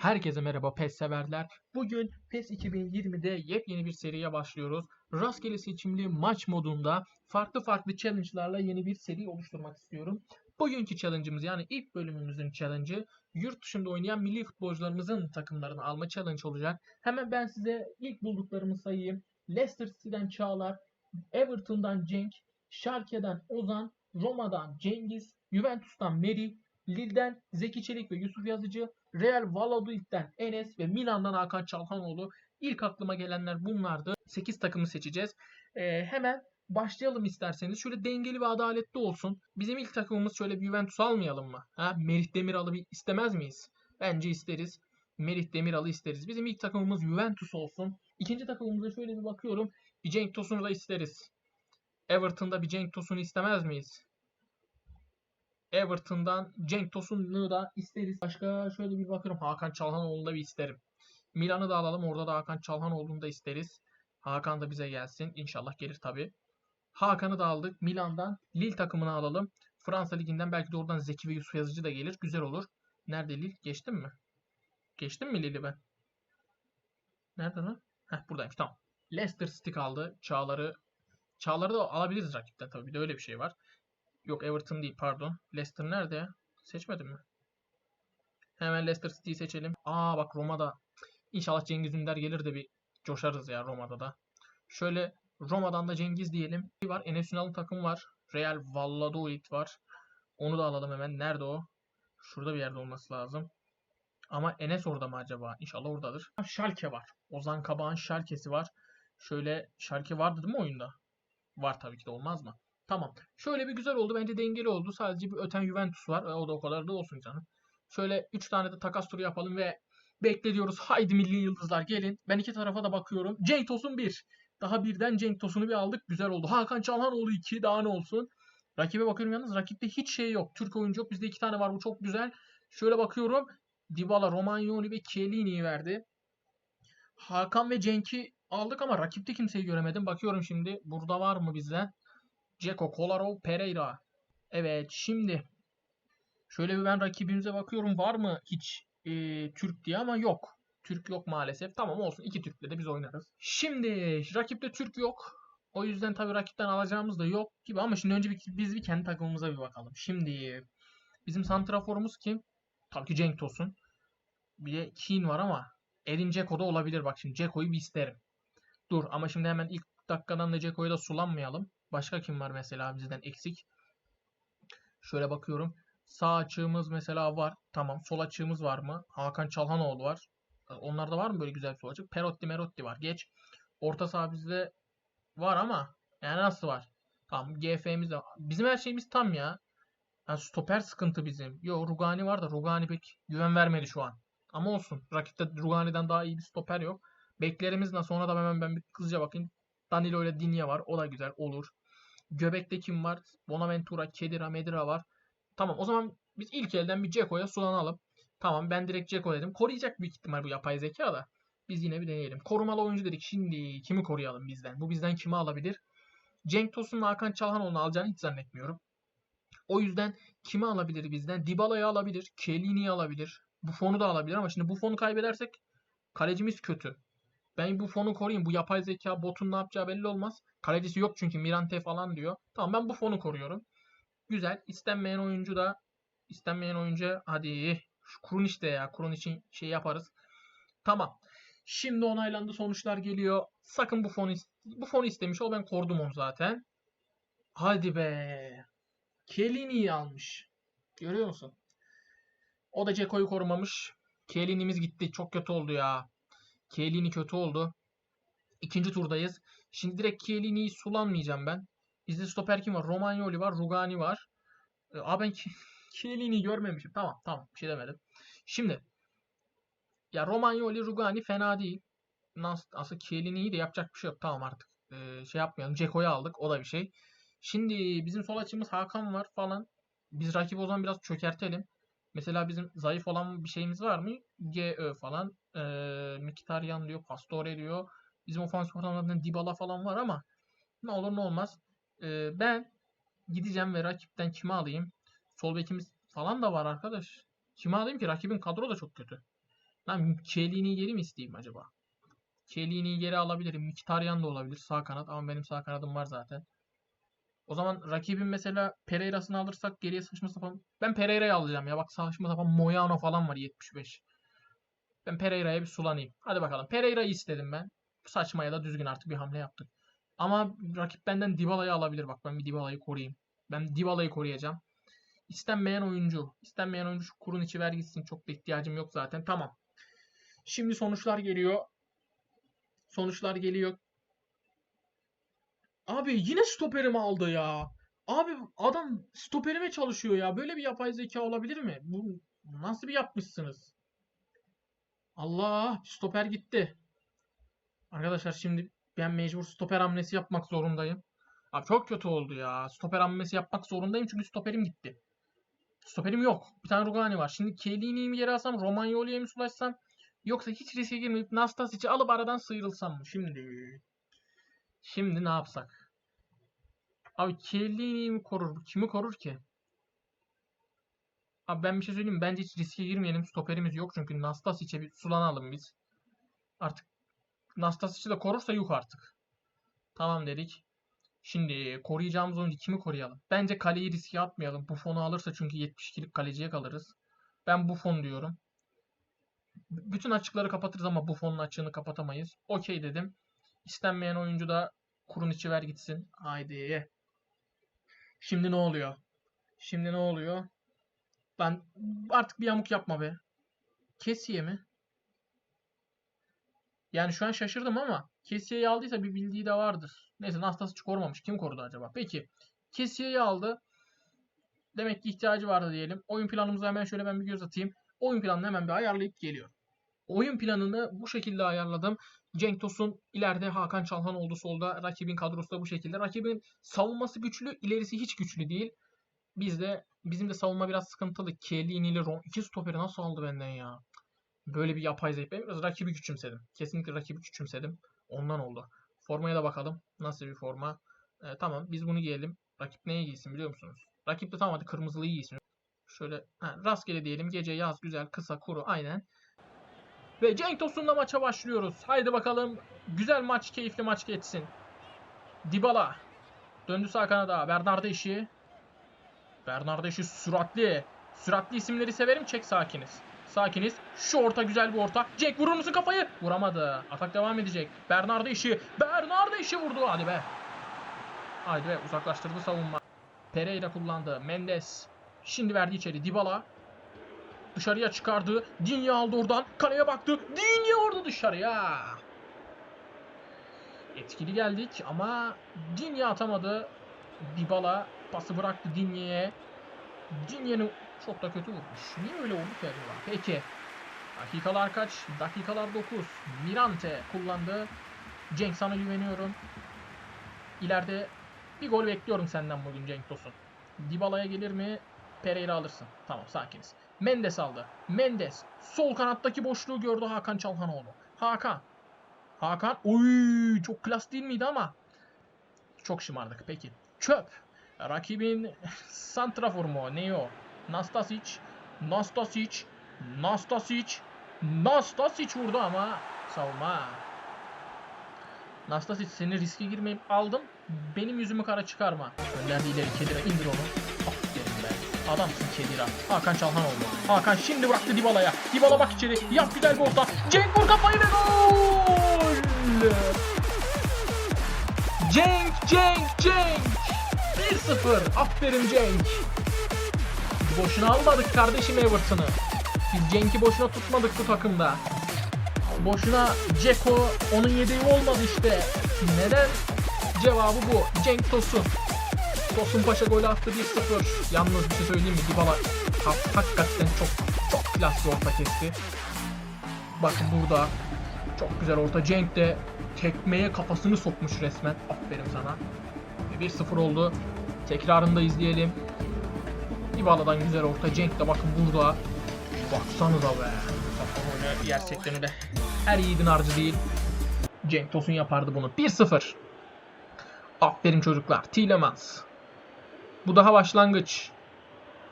Herkese merhaba PES severler. Bugün PES 2020'de yepyeni bir seriye başlıyoruz. Rastgele seçimli maç modunda farklı farklı challenge'larla yeni bir seri oluşturmak istiyorum. Bugünkü challenge'ımız yani ilk bölümümüzün challenge'ı yurt dışında oynayan milli futbolcularımızın takımlarını alma challenge olacak. Hemen ben size ilk bulduklarımı sayayım. Leicester City'den Çağlar, Everton'dan Cenk, Schalke'den Ozan, Roma'dan Cengiz, Juventus'tan Meri, Lille'den Zeki Çelik ve Yusuf Yazıcı, Real Valladolid'den Enes ve Milan'dan Hakan Çalhanoğlu. İlk aklıma gelenler bunlardı. 8 takımı seçeceğiz. Ee, hemen başlayalım isterseniz. Şöyle dengeli ve adaletli olsun. Bizim ilk takımımız şöyle bir Juventus almayalım mı? Ha? Merih Demiral'ı bir istemez miyiz? Bence isteriz. Merih Demiral'ı isteriz. Bizim ilk takımımız Juventus olsun. İkinci takımımıza şöyle bir bakıyorum. Bir Cenk Tosun'u da isteriz. Everton'da bir Cenk Tosun'u istemez miyiz? Everton'dan Cenk Tosun'u da isteriz. Başka şöyle bir bakıyorum. Hakan Çalhanoğlu'nu da bir isterim. Milan'ı da alalım. Orada da Hakan Çalhanoğlu'nu da isteriz. Hakan da bize gelsin. İnşallah gelir tabi. Hakan'ı da aldık. Milan'dan Lille takımını alalım. Fransa Ligi'nden belki de oradan Zeki ve Yusuf Yazıcı da gelir. Güzel olur. Nerede Lille? Geçtim mi? Geçtim mi Lille'i ben? Nerede lan? Heh buradaymış tamam. Leicester City kaldı. Çağlar'ı Çağlar'ı da alabiliriz rakipten tabii. Bir de öyle bir şey var. Yok Everton değil pardon. Leicester nerede ya? Seçmedim mi? Hemen Leicester City'yi seçelim. Aa bak Roma'da. İnşallah Cengiz Ünder gelir de bir coşarız ya Roma'da da. Şöyle Roma'dan da Cengiz diyelim. Bir var Enes Ünal'ın takımı var. Real Valladolid var. Onu da alalım hemen. Nerede o? Şurada bir yerde olması lazım. Ama Enes orada mı acaba? İnşallah oradadır. Schalke var. Ozan Kabak'ın Schalke'si var. Şöyle Schalke vardı değil mi oyunda? Var tabii ki de olmaz mı? Tamam. Şöyle bir güzel oldu. Bence dengeli oldu. Sadece bir öten Juventus var. E, o da o kadar da olsun canım. Şöyle 3 tane de takas turu yapalım ve bekliyoruz. Haydi milli yıldızlar gelin. Ben iki tarafa da bakıyorum. Cenk Tosun 1. Daha birden Cenk Tosun'u bir aldık. Güzel oldu. Hakan Çalhanoğlu 2. Daha ne olsun. Rakibe bakıyorum yalnız. Rakipte hiç şey yok. Türk oyuncu yok. Bizde iki tane var. Bu çok güzel. Şöyle bakıyorum. Dybala, Romagnoli ve Chiellini'yi verdi. Hakan ve Cenk'i aldık ama rakipte kimseyi göremedim. Bakıyorum şimdi. Burada var mı bizden? Ceko, Kolarov, Pereira. Evet şimdi şöyle bir ben rakibimize bakıyorum var mı hiç e, Türk diye ama yok. Türk yok maalesef. Tamam olsun iki Türk'le de biz oynarız. Şimdi rakipte Türk yok. O yüzden tabii rakipten alacağımız da yok gibi ama şimdi önce bir, biz bir kendi takımımıza bir bakalım. Şimdi bizim santraforumuz kim? Tabii ki Cenk Tosun. Bir de Keane var ama Edin Dzeko da olabilir. Bak şimdi Dzeko'yu bir isterim. Dur ama şimdi hemen ilk dakikadan da Dzeko'yu da sulanmayalım. Başka kim var mesela bizden eksik? Şöyle bakıyorum. Sağ açığımız mesela var. Tamam. Sol açığımız var mı? Hakan Çalhanoğlu var. Onlarda var mı böyle güzel sol açık? Perotti Merotti var. Geç. Orta saha bizde var ama yani nasıl var? Tamam. GF'miz de Bizim her şeyimiz tam ya. Yani stoper sıkıntı bizim. Yo Rugani var da Rugani pek güven vermedi şu an. Ama olsun. Rakipte Rugani'den daha iyi bir stoper yok. Beklerimiz nasıl? Ona da hemen ben bir hızlıca bakayım. Danilo ile Dinya var. O da güzel olur. Göbekte kim var? Bonaventura, Kedira, Medira var. Tamam o zaman biz ilk elden bir Ceko'ya sulanalım. Tamam ben direkt Ceko dedim. Koruyacak büyük ihtimal bu yapay zeka da. Biz yine bir deneyelim. Korumalı oyuncu dedik. Şimdi kimi koruyalım bizden? Bu bizden kimi alabilir? Cenk Tosun'la Hakan Çalhanoğlu'nu alacağını hiç zannetmiyorum. O yüzden kimi alabilir bizden? Dybala'yı alabilir. Kellini'yi alabilir. Bu fonu da alabilir ama şimdi bu fonu kaybedersek kalecimiz kötü. Ben bu fonu koruyayım. Bu yapay zeka botun ne yapacağı belli olmaz. Kalecisi yok çünkü Mirante falan diyor. Tamam ben bu fonu koruyorum. Güzel. İstenmeyen oyuncu da istenmeyen oyuncu hadi şu kurun işte ya. Kurun için şey yaparız. Tamam. Şimdi onaylandı. Sonuçlar geliyor. Sakın bu fonu bu fonu istemiş ol. Ben korudum onu zaten. Hadi be. Kelini'yi almış. Görüyor musun? O da Ceko'yu korumamış. Kelini'miz gitti. Çok kötü oldu ya. Chiellini kötü oldu. İkinci turdayız. Şimdi direkt Chiellini'yi sulanmayacağım ben. Bizde stoper kim var? Romagnoli var. Rugani var. Ee, Aa ben Chiellini'yi görmemişim. Tamam tamam. Bir şey demedim. Şimdi ya Romagnoli, Rugani fena değil. Nasıl, aslında Chiellini'yi de yapacak bir şey yok. Tamam artık. Ee, şey yapmayalım. Ceko'yu aldık. O da bir şey. Şimdi bizim sol açımız Hakan var falan. Biz rakip o zaman biraz çökertelim. Mesela bizim zayıf olan bir şeyimiz var mı? GÖ falan. E, Mkhitaryan diyor. Pastore diyor. Bizim ofansif ortamlardan Dybala falan var ama ne olur ne olmaz. E, ben gideceğim ve rakipten kimi alayım? Sol bekimiz falan da var arkadaş. Kimi alayım ki? Rakibin kadro da çok kötü. Lan Chiellini'yi geri mi isteyeyim acaba? Chiellini'yi geri alabilirim. Mkhitaryan da olabilir sağ kanat ama benim sağ kanadım var zaten. O zaman rakibin mesela Pereira'sını alırsak geriye saçma sapan... Ben Pereira'yı alacağım ya. Bak saçma sapan Moyano falan var 75. Ben Pereira'ya bir sulanayım. Hadi bakalım. Pereira'yı istedim ben. Saçma ya da düzgün artık bir hamle yaptık. Ama rakip benden Dybala'yı alabilir. Bak ben bir Dybala'yı koruyayım. Ben Dybala'yı koruyacağım. İstenmeyen oyuncu. İstenmeyen oyuncu şu kurun içi ver gitsin. Çok da ihtiyacım yok zaten. Tamam. Şimdi sonuçlar geliyor. Sonuçlar geliyor. Abi yine stoperimi aldı ya. Abi adam stoperime çalışıyor ya. Böyle bir yapay zeka olabilir mi? Bu nasıl bir yapmışsınız? Allah stoper gitti. Arkadaşlar şimdi ben mecbur stoper hamlesi yapmak zorundayım. Abi çok kötü oldu ya. Stoper hamlesi yapmak zorundayım çünkü stoperim gitti. Stoperim yok. Bir tane Rugani var. Şimdi Chiellini'yi mi geri alsam, Romagnoli'ye mi sulaşsam yoksa hiç riske girmeyip Nastasic'i alıp aradan sıyrılsam mı? Şimdi Şimdi ne yapsak? Abi Chiellini'yi mi korur? Kimi korur ki? Abi ben bir şey söyleyeyim? Bence hiç riske girmeyelim. Stoperimiz yok çünkü Nastasic'e bir sulanalım biz. Artık Nastasic'i de korursa yuh artık. Tamam dedik. Şimdi koruyacağımız oyuncu kimi koruyalım? Bence kaleyi riske atmayalım. Buffon'u alırsa çünkü 72'lik kaleciye kalırız. Ben Buffon diyorum. Bütün açıkları kapatırız ama Buffon'un açığını kapatamayız. Okey dedim. İstenmeyen oyuncu da kurun içi ver gitsin. Haydi. Şimdi ne oluyor? Şimdi ne oluyor? Ben artık bir yamuk yapma be. Kesiye mi? Yani şu an şaşırdım ama Kesiye'yi aldıysa bir bildiği de vardır. Neyse Nastas hiç korumamış. Kim korudu acaba? Peki. Kesiye'yi aldı. Demek ki ihtiyacı vardı diyelim. Oyun planımıza hemen şöyle ben bir göz atayım. Oyun planını hemen bir ayarlayıp geliyorum. Oyun planını bu şekilde ayarladım. Cenk Tosun ileride Hakan Çalhan oldu solda. Rakibin kadrosu da bu şekilde. Rakibin savunması güçlü, ilerisi hiç güçlü değil. Biz de bizim de savunma biraz sıkıntılı. Chiellini ile Ron iki stoperi nasıl aldı benden ya? Böyle bir yapay. Ben biraz rakibi küçümsedim. Kesinlikle rakibi küçümsedim. Ondan oldu. Formaya da bakalım. Nasıl bir forma? Ee, tamam biz bunu giyelim. Rakip neye giysin biliyor musunuz? Rakip de tamam hadi kırmızılıyı giysin. Şöyle ha, rastgele diyelim. Gece yaz güzel kısa kuru aynen. Ve Cenk Tosun'la maça başlıyoruz. Haydi bakalım. Güzel maç, keyifli maç geçsin. Dybala. Döndü sağ kanada. Bernardo işi. Bernardo işi süratli. Süratli isimleri severim. Çek sakiniz. Sakiniz. Şu orta güzel bir orta. Cenk vurur musun kafayı? Vuramadı. Atak devam edecek. Bernardo işi vurdu. Hadi be. Hadi be. Uzaklaştırdı savunma. Pereira kullandı. Mendes. Şimdi verdi içeri. Dybala. Dışarıya çıkardı. Dinya aldı oradan. Kaleye baktı. Dinya vurdu dışarıya. Etkili geldik ama Dinya atamadı. Dybala pası bıraktı Dinya'ya. Dinya'nın çok da kötü vurmuş. Niye öyle oldu ki acaba? Peki. Dakikalar kaç? Dakikalar 9. Mirante kullandı. Cenk sana güveniyorum. İleride bir gol bekliyorum senden bugün Cenk Tosun. Dybala'ya gelir mi? Pereira alırsın. Tamam sakiniz. Mendes aldı. Mendes. Sol kanattaki boşluğu gördü Hakan Çalhanoğlu. Hakan. Hakan. Oy çok klas değil miydi ama. Çok şımardık. Peki. Çöp. Rakibin santrafor mu? Ne o? Nastasic. Nastasic. Nastasic. Nastasic vurdu ama savunma. Nastasic seni riske girmeyip aldım. Benim yüzümü kara çıkarma. Gönderdi ileri Kedira indir onu. Aferin be. Adamsın Kedira. Hakan Çalhan oldu. Hakan şimdi bıraktı Dybala'ya. Dybala bak içeri. Yap güzel bir orta. Cenk vur kafayı ve gol! Cenk, Cenk, Cenk. 1-0. Aferin Cenk. Boşuna almadık kardeşim Everton'ı. Biz Cenk'i boşuna tutmadık bu takımda. Boşuna Ceko onun yedeği olmadı işte. Neden? Cevabı bu. Cenk Tosun. Tosun Paşa golü attı 1-0. Yalnız bir şey söyleyeyim mi? Dybala ha- hakikaten çok çok klas bir orta kesti. Bakın burada çok güzel orta. Cenk de tekmeye kafasını sokmuş resmen. Aferin sana. Ve 1-0 oldu. Tekrarını da izleyelim. Dybala'dan güzel orta. Cenk de bakın burada. Baksanıza be. Kafa golü gerçekten öyle. Her yiğidin harcı değil. Cenk Tosun yapardı bunu. 1-0. Aferin çocuklar. Tielemans. Bu daha başlangıç.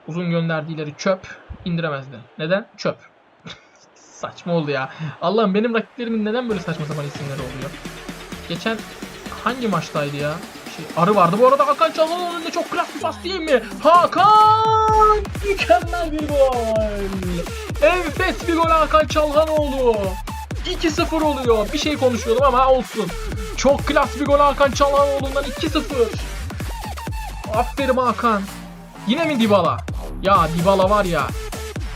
Uzun gönderdiğileri çöp. indiremezdi. Neden? Çöp. Saçma oldu ya. Allah'ım benim rakiplerimin neden böyle saçma sapan isimleri oluyor? Geçen hangi maçtaydı ya? Arı vardı. Bu arada Hakan Çalhanoğlu'nun önünde çok klas bir pas değil mi? Hakan! Mükemmel bir gol. Enfes bir gol Hakan Çalhanoğlu. 2-0 oluyor. Bir şey konuşuyordum ama olsun. Çok klas bir gol Hakan Çalhanoğlu'ndan 2-0. Aferin Hakan. Yine mi Dybala? Ya Dybala var ya.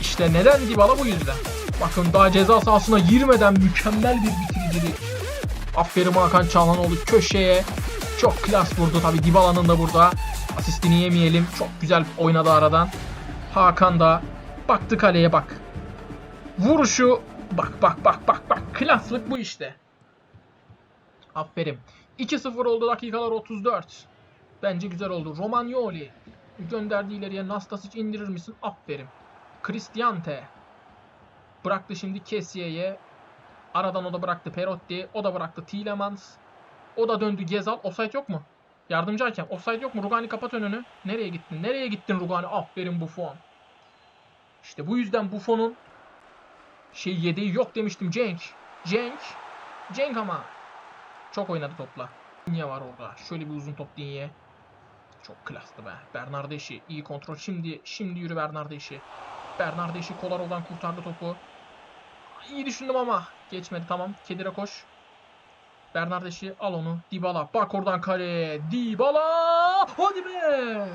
İşte neden Dybala bu yüzden. Bakın daha ceza sahasına girmeden mükemmel bir bitiricilik. Aferin Hakan Çalhanoğlu köşeye. Çok klas vurdu tabi Dybala'nın da burada. Asistini yemeyelim. Çok güzel oynadı aradan. Hakan da baktı kaleye bak. Vuruşu bak bak bak bak bak. Klaslık bu işte. Aferin. 2-0 oldu dakikalar 34. Bence güzel oldu. Romagnoli gönderdi ileriye. Nastasic indirir misin? Aferin. Cristante bıraktı şimdi Kessiye'ye. Aradan o da bıraktı Perotti. O da bıraktı Tielemans. O da döndü Gezal. Offside yok mu? Yardımcı hakem. Offside yok mu? Rugani kapat önünü. Nereye gittin? Nereye gittin Rugani? Aferin Buffon. İşte bu yüzden Buffon'un şey yedeği yok demiştim Cenk. Cenk. Cenk ama. Çok oynadı topla. Dinye var orada. Şöyle bir uzun top Dinye. Çok klastı be. Bernardeşi iyi kontrol. Şimdi şimdi yürü Bernardeşi. Bernardeşi Kolarov'dan kurtardı topu. İyi düşündüm ama geçmedi tamam. Kedire koş. Bernardeşi al onu. Dybala bak oradan kaleye. Dybala! Hadi be!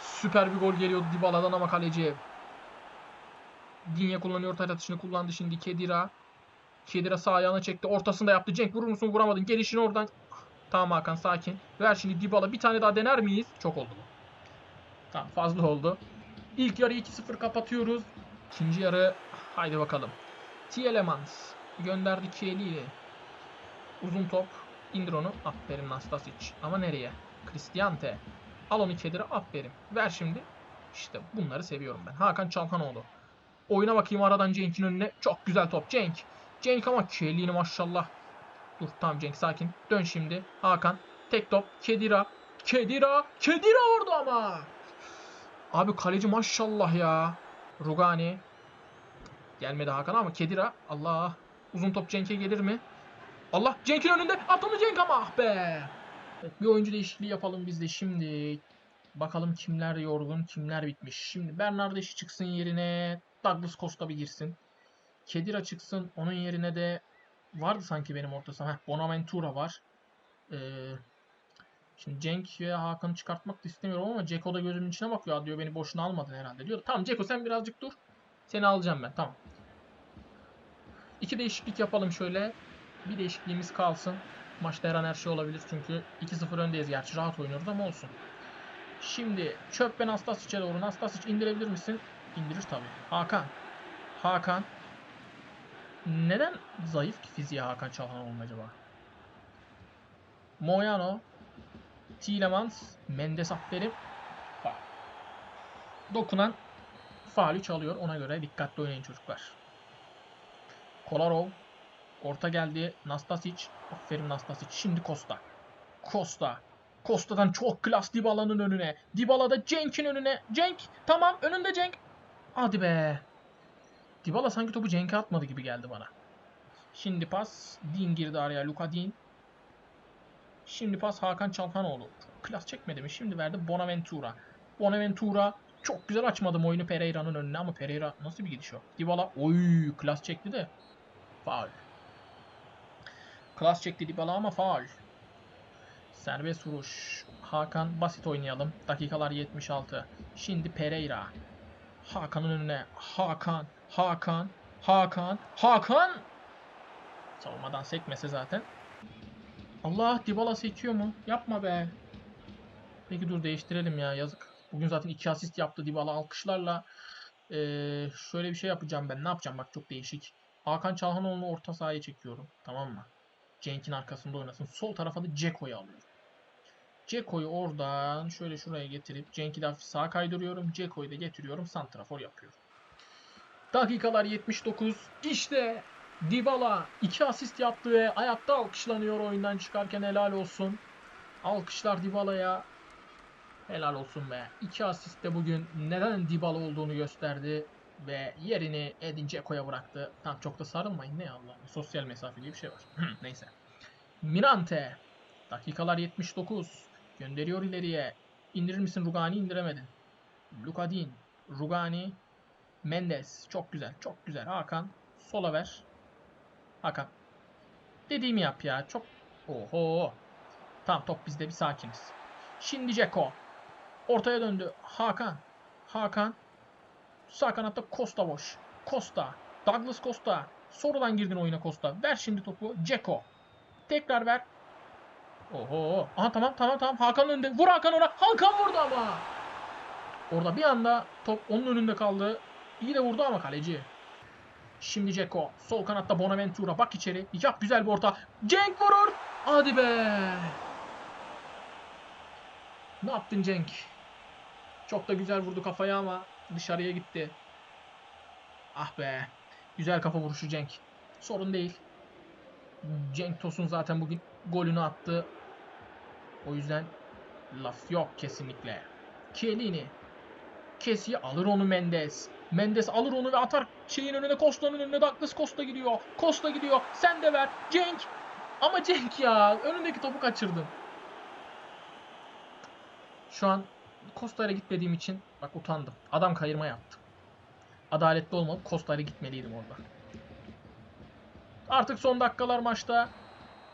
Süper bir gol geliyordu Dybala'dan ama kaleci. Dinye kullanıyor orta atışını kullandı şimdi Kedira. Kedira sağ ayağına çekti. Ortasında yaptı. Cenk vurur musun? Vuramadın. Gelişini oradan. Tamam Hakan sakin. Ver şimdi Dybala. Bir tane daha dener miyiz? Çok oldu. Tamam fazla oldu. İlk yarı 2-0 kapatıyoruz. İkinci yarı haydi bakalım. Tielemans gönderdi Kieli'yi. Uzun top. İndir onu. Aferin Nastasic. Ama nereye? Cristante. Al onu Kedire. Aferin. Ver şimdi. İşte bunları seviyorum ben. Hakan Çalhanoğlu. Oyuna bakayım aradan Cenk'in önüne. Çok güzel top. Cenk. Cenk ama Kieli'ni maşallah. Dur tamam Cenk sakin. Dön şimdi. Hakan. Tek top. Kedira. Kedira. Kedira orada ama. Abi kaleci maşallah ya. Rugani. Gelmedi Hakan ama Kedira. Allah. Uzun top Cenk'e gelir mi? Allah Cenk'in önünde. At Cenk ama ah be. Bir oyuncu değişikliği yapalım biz de şimdi. Bakalım kimler yorgun, kimler bitmiş. Şimdi Bernardeşi çıksın yerine. Douglas Costa bir girsin. Kedira çıksın. Onun yerine de vardı sanki benim orta saha. Heh, Bonaventura var. Ee, Şimdi Cenk ve Hakan'ı çıkartmak da istemiyorum ama Ceko da gözümün içine bakıyor. Diyor beni boşuna almadın herhalde diyor. Tamam Ceko sen birazcık dur. Seni alacağım ben. Tamam. İki değişiklik yapalım şöyle. Bir değişikliğimiz kalsın. Maçta her an her şey olabilir çünkü 2-0 öndeyiz. Gerçi rahat oynuyoruz ama olsun. Şimdi çöp ben Nastasic'e doğru. Nastasic indirebilir misin? İndirir tabii. Hakan. Hakan. Neden zayıf ki fiziği Hakan Çalhanoğlu'nun acaba? Moyano. Tielemans, Mendes aferin. Dokunan faulü çalıyor. Ona göre dikkatli oynayın çocuklar. Kolarov. Orta geldi. Nastasic. Aferin Nastasic. Şimdi Costa. Costa. Costa'dan çok klas Dybala'nın önüne. Dybala da Cenk'in önüne. Cenk. Tamam önünde Cenk. Hadi be. Dybala sanki topu Cenk'e atmadı gibi geldi bana. Şimdi pas. Din girdi araya. Luka Din. Şimdi pas Hakan Çalhanoğlu. Klas çekmedi mi? Şimdi verdi Bonaventura. Bonaventura çok güzel açmadım oyunu Pereira'nın önüne ama Pereira nasıl bir gidiş o? Dybala oy klas çekti de. Faul. Klas çekti Dybala ama faul. Serbest vuruş. Hakan basit oynayalım. Dakikalar 76. Şimdi Pereira. Hakan'ın önüne. Hakan. Hakan. Hakan. Hakan. Savunmadan sekmese zaten. Allah Dybala sekiyor mu? Yapma be. Peki dur değiştirelim ya yazık. Bugün zaten 2 asist yaptı Dybala alkışlarla. Ee, şöyle bir şey yapacağım ben. Ne yapacağım bak çok değişik. Hakan Çalhanoğlu'nu orta sahaya çekiyorum. Tamam mı? Cenk'in arkasında oynasın. Sol tarafa da Ceko'yu alıyorum. Ceko'yu oradan şöyle şuraya getirip Cenk'i de hafif sağa kaydırıyorum. Ceko'yu da getiriyorum. Santrafor yapıyorum. Dakikalar 79. İşte Dybala 2 asist yaptı ve ayakta alkışlanıyor oyundan çıkarken helal olsun. Alkışlar Dybala'ya. Helal olsun be. 2 asist de bugün neden Dybala olduğunu gösterdi. Ve yerini Edin Dzeko'ya bıraktı. Tam çok da sarılmayın ne Allah. Sosyal mesafe diye bir şey var. Neyse. Mirante. Dakikalar 79. Gönderiyor ileriye. İndirir misin Rugani? indiremedin. Lukadin. Rugani. Mendes. Çok güzel. Çok güzel. Hakan. Sola ver. Hakan. Dediğimi yap ya. Çok... Oho. Tamam top bizde bir sakiniz. Şimdi Ceko. Ortaya döndü. Hakan. Hakan. Sağ kanatta Costa boş. Costa. Douglas Costa. Sonradan girdin oyuna Costa. Ver şimdi topu. Ceko. Tekrar ver. Oho. Aha tamam tamam tamam. Hakan önde. Vur Hakan ona. Hakan vurdu ama. Orada bir anda top onun önünde kaldı. İyi de vurdu ama kaleci. Şimdi Ceko. Sol kanatta Bonaventura. Bak içeri. Yap güzel bir orta. Cenk vurur. Hadi be. Ne yaptın Cenk? Çok da güzel vurdu kafaya ama dışarıya gitti. Ah be. Güzel kafa vuruşu Cenk. Sorun değil. Cenk Tosun zaten bugün golünü attı. O yüzden laf yok kesinlikle. Chiellini. Kesiyi alır onu Mendes. Mendes alır onu ve atar şeyin önüne Costa'nın önüne Douglas Costa gidiyor. Costa gidiyor. Sen de ver. Cenk. Ama Cenk ya. Önündeki topu kaçırdın. Şu an Costa'ya gitmediğim için bak utandım. Adam kayırma yaptı. Adaletli olmadı. Costa'ya gitmeliydim orada. Artık son dakikalar maçta.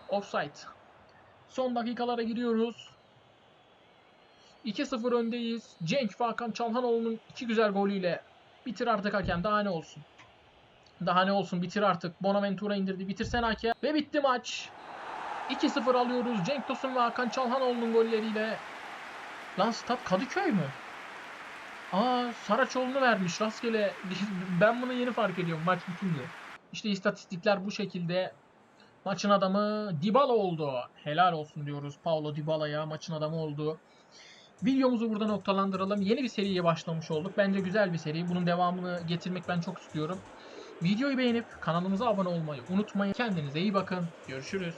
Offside. Son dakikalara giriyoruz. 2-0 öndeyiz. Cenk Hakan Çalhanoğlu'nun iki güzel golüyle bitir artık hakem. Daha ne olsun. Daha ne olsun bitir artık. Bonaventura indirdi. Bitirsen hakem. Ve bitti maç. 2-0 alıyoruz. Cenk Tosun ve Hakan Çalhanoğlu'nun golleriyle. Lan stat Kadıköy mü? Aa Saraçoğlu'nu vermiş rastgele. ben bunu yeni fark ediyorum maç bitince. İşte istatistikler bu şekilde. Maçın adamı Dybala oldu. Helal olsun diyoruz Paulo Dybala'ya maçın adamı oldu. Videomuzu burada noktalandıralım. Yeni bir seriye başlamış olduk. Bence güzel bir seri. Bunun devamını getirmek ben çok istiyorum. Videoyu beğenip kanalımıza abone olmayı unutmayın. Kendinize iyi bakın. Görüşürüz.